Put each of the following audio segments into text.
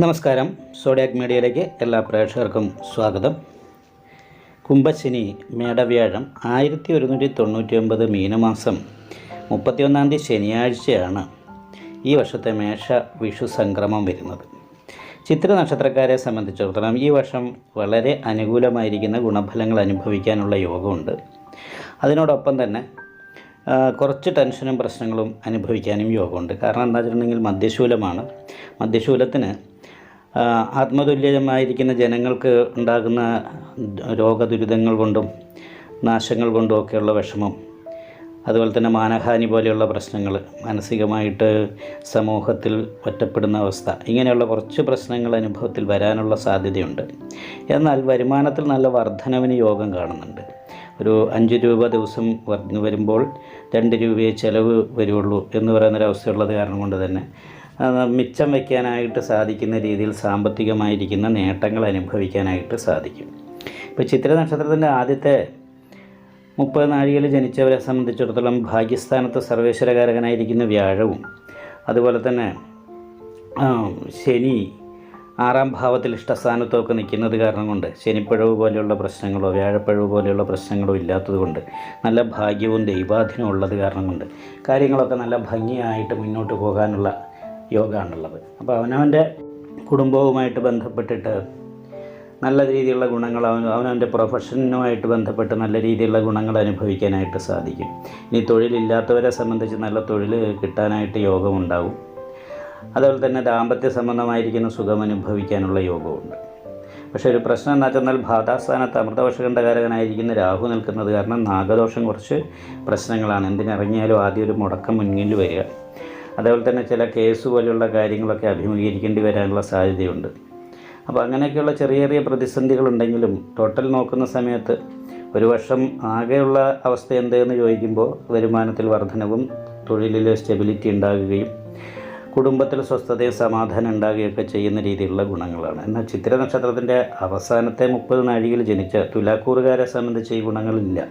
നമസ്കാരം. സോഡിയാക് മീഡിയയിലേക്ക് എല്ലാ പ്രേക്ഷകർക്കും സ്വാഗതം. കുംഭശനി മേടവ്യാഴം ആയിരത്തി ഒരുന്നൂറ്റി തൊണ്ണൂറ്റി ഒമ്പത് മീനമാസം മുപ്പത്തിയൊന്നാം തീയതി ശനിയാഴ്ചയാണ് ഈ വർഷത്തെ മേഷ വിഷു സംക്രമം വരുന്നത്. ചിത്ര നക്ഷത്രക്കാരെ സംബന്ധിച്ചിടത്തോളം ഈ വർഷം വളരെ അനുകൂലമായിരിക്കുന്ന ഗുണഫലങ്ങൾ അനുഭവിക്കാനുള്ള യോഗമുണ്ട്. അതിനോടൊപ്പം തന്നെ കുറച്ച് ടെൻഷനും പ്രശ്നങ്ങളും അനുഭവിക്കാനും യോഗമുണ്ട്. കാരണം എന്താ വെച്ചിട്ടുണ്ടെങ്കിൽ മദ്യശൂലമാണ്. മദ്യശൂലത്തിന് ആത്മതുല്യമായിരിക്കുന്ന ജനങ്ങൾക്ക് ഉണ്ടാകുന്ന രോഗദുരിതങ്ങൾ കൊണ്ടും നാശങ്ങൾ കൊണ്ടും ഒക്കെയുള്ള വിഷമം. അതുപോലെ തന്നെ മാനഹാനി പോലെയുള്ള പ്രശ്നങ്ങൾ മാനസികമായിട്ട് സമൂഹത്തിൽ ഒറ്റപ്പെടുന്ന അവസ്ഥ ഇങ്ങനെയുള്ള കുറച്ച് പ്രശ്നങ്ങൾ അനുഭവത്തിൽ വരാനുള്ള സാധ്യതയുണ്ട്. എന്നാൽ വരുമാനത്തിൽ നല്ല വർധനവിന് യോഗം കാണുന്നുണ്ട്. ഒരു അഞ്ച് രൂപ ദിവസം വരുമ്പോൾ രണ്ട് രൂപയെ ചിലവ് വരുള്ളൂ എന്ന് പറയുന്നൊരവസ്ഥയുള്ളത് കാരണം കൊണ്ട് തന്നെ മിച്ചം വയ്ക്കാനായിട്ട് സാധിക്കുന്ന രീതിയിൽ സാമ്പത്തികമായിരിക്കുന്ന നേട്ടങ്ങൾ അനുഭവിക്കാനായിട്ട് സാധിക്കും. ഇപ്പോൾ ചിത്ര നക്ഷത്രത്തിന്റെ ആദ്യത്തെ മുപ്പത് നാഴികയിൽ ജനിച്ചവരെ സംബന്ധിച്ചിടത്തോളം ഭാഗ്യസ്ഥാനത്ത് സർവേശ്വരകാരകനായിരിക്കുന്ന വ്യാഴവും അതുപോലെ തന്നെ ശനി ആറാം ഭാവത്തിൽ ഇഷ്ടസ്ഥാനത്തൊക്കെ നിൽക്കുന്നത് കാരണം കൊണ്ട് ശനിപ്പഴവ് പോലെയുള്ള പ്രശ്നങ്ങളോ വ്യാഴപ്പഴവ് പോലെയുള്ള പ്രശ്നങ്ങളോ ഇല്ലാത്തത് കൊണ്ട് നല്ല ഭാഗ്യവും ദൈവാധീനവും ഉള്ളത് കാരണം കൊണ്ട് കാര്യങ്ങളൊക്കെ നല്ല ഭംഗിയായിട്ട് മുന്നോട്ട് പോകാനുള്ള യോഗമാണുള്ളത് അപ്പോൾ അവനവന്റെ കുടുംബവുമായിട്ട് ബന്ധപ്പെട്ടിട്ട് നല്ല രീതിയിലുള്ള ഗുണങ്ങൾ അവൻ അവനവന്റെ പ്രൊഫഷനുമായിട്ട് ബന്ധപ്പെട്ട് നല്ല രീതിയിലുള്ള ഗുണങ്ങൾ അനുഭവിക്കാനായിട്ട് സാധിക്കും. ഇനി തൊഴിലില്ലാത്തവരെ സംബന്ധിച്ച് നല്ല തൊഴിൽ കിട്ടാനായിട്ട് യോഗമുണ്ടാകും അതുപോലെ തന്നെ ദാമ്പത്യ സംബന്ധമായിരിക്കുന്ന സുഖം അനുഭവിക്കാനുള്ള യോഗമുണ്ട് പക്ഷേ ഒരു പ്രശ്നം എന്താ വെച്ചാൽ ഭാതാസ്ഥാനത്ത് അമൃതവർഷകണ്ഠകാരകനായിരിക്കുന്ന രാഹു നിൽക്കുന്നത് കാരണം നാഗദോഷം കുറച്ച് പ്രശ്നങ്ങളാണ്. എന്തിനിറങ്ങിയാലും ആദ്യം ഒരു മുടക്കം മുന്നിൽ വരിക. അതേപോലെ തന്നെ ചില കേസ് പോലെയുള്ള കാര്യങ്ങളൊക്കെ അഭിമുഖീകരിക്കേണ്ടി വരാനുള്ള സാധ്യതയുണ്ട്. അപ്പോൾ അങ്ങനെയൊക്കെയുള്ള ചെറിയ ചെറിയ പ്രതിസന്ധികളുണ്ടെങ്കിലും ടോട്ടൽ നോക്കുന്ന സമയത്ത് ഒരു വർഷം ആകെയുള്ള അവസ്ഥ എന്തെന്ന് ചോദിക്കുമ്പോൾ വരുമാനത്തിൽ വർധനവും തൊഴിലിൽ സ്റ്റെബിലിറ്റി ഉണ്ടാകുകയും കുടുംബത്തിൽ സ്വസ്ഥതയും സമാധാനം ഉണ്ടാകുകയൊക്കെ ചെയ്യുന്ന രീതിയിലുള്ള ഗുണങ്ങളാണ്. എന്നാൽ ചിത്ര നക്ഷത്രത്തിന്റെ അവസാനത്തെ മുപ്പത് നാഴികയിൽ ജനിച്ച തുലാക്കൂറുകാരെ സംബന്ധിച്ച് ഈ ഗുണങ്ങളില്ല.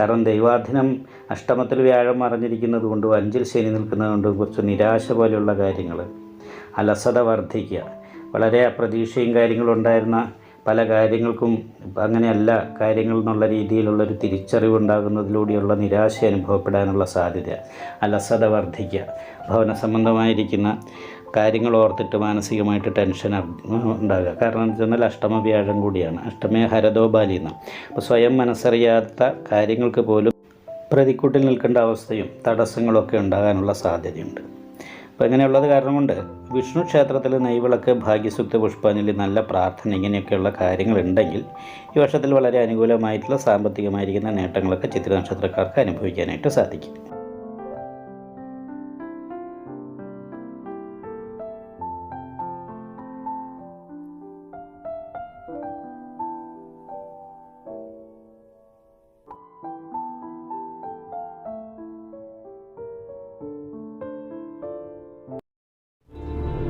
കാരണം ദൈവാധീനം അഷ്ടമത്തിൽ വ്യാഴം മറഞ്ഞിരിക്കുന്നത് കൊണ്ടും അഞ്ചിൽ ശനി നിൽക്കുന്നത് കൊണ്ടും കുറച്ച് നിരാശ പോലെയുള്ള കാര്യങ്ങൾ. അലസത വർദ്ധിക്കുക. വളരെ അപ്രതീക്ഷയും കാര്യങ്ങളും ഉണ്ടായിരുന്ന പല കാര്യങ്ങൾക്കും അങ്ങനെയല്ല കാര്യങ്ങൾ എന്നുള്ള രീതിയിലുള്ളൊരു തിരിച്ചറിവുണ്ടാകുന്നതിലൂടെയുള്ള നിരാശ അനുഭവപ്പെടാനുള്ള സാധ്യത. അലസത വർദ്ധിക്കുക. ഭവന സംബന്ധമായിരിക്കുന്ന കാര്യങ്ങൾ ഓർത്തിട്ട് മാനസികമായിട്ട് ടെൻഷൻ ഉണ്ടാകുക കാരണം എന്ന് വെച്ചാൽ അഷ്ടമ വ്യാഴം കൂടിയാണ്. അഷ്ടമേ ഹരദോബാലി എന്ന് അപ്പോൾ സ്വയം മനസ്സറിയാത്ത കാര്യങ്ങൾക്ക് പോലും പ്രതിക്കൂട്ടിൽ നിൽക്കേണ്ട അവസ്ഥയും തടസ്സങ്ങളൊക്കെ ഉണ്ടാകാനുള്ള സാധ്യതയുണ്ട്. അപ്പോൾ ഇങ്ങനെയുള്ളത് കാരണം കൊണ്ട് വിഷ്ണു ക്ഷേത്രത്തിൽ നെയ്വിളക്ക് ഭാഗ്യസുക്ത പുഷ്പാഞ്ജലി നല്ല പ്രാർത്ഥന ഇങ്ങനെയൊക്കെയുള്ള കാര്യങ്ങളുണ്ടെങ്കിൽ ഈ വർഷത്തിൽ വളരെ അനുകൂലമായിട്ടുള്ള സാമ്പത്തികമായിരിക്കുന്ന നേട്ടങ്ങളൊക്കെ ചിത്ര നക്ഷത്രക്കാർക്ക് അനുഭവിക്കാനായിട്ട് സാധിക്കും.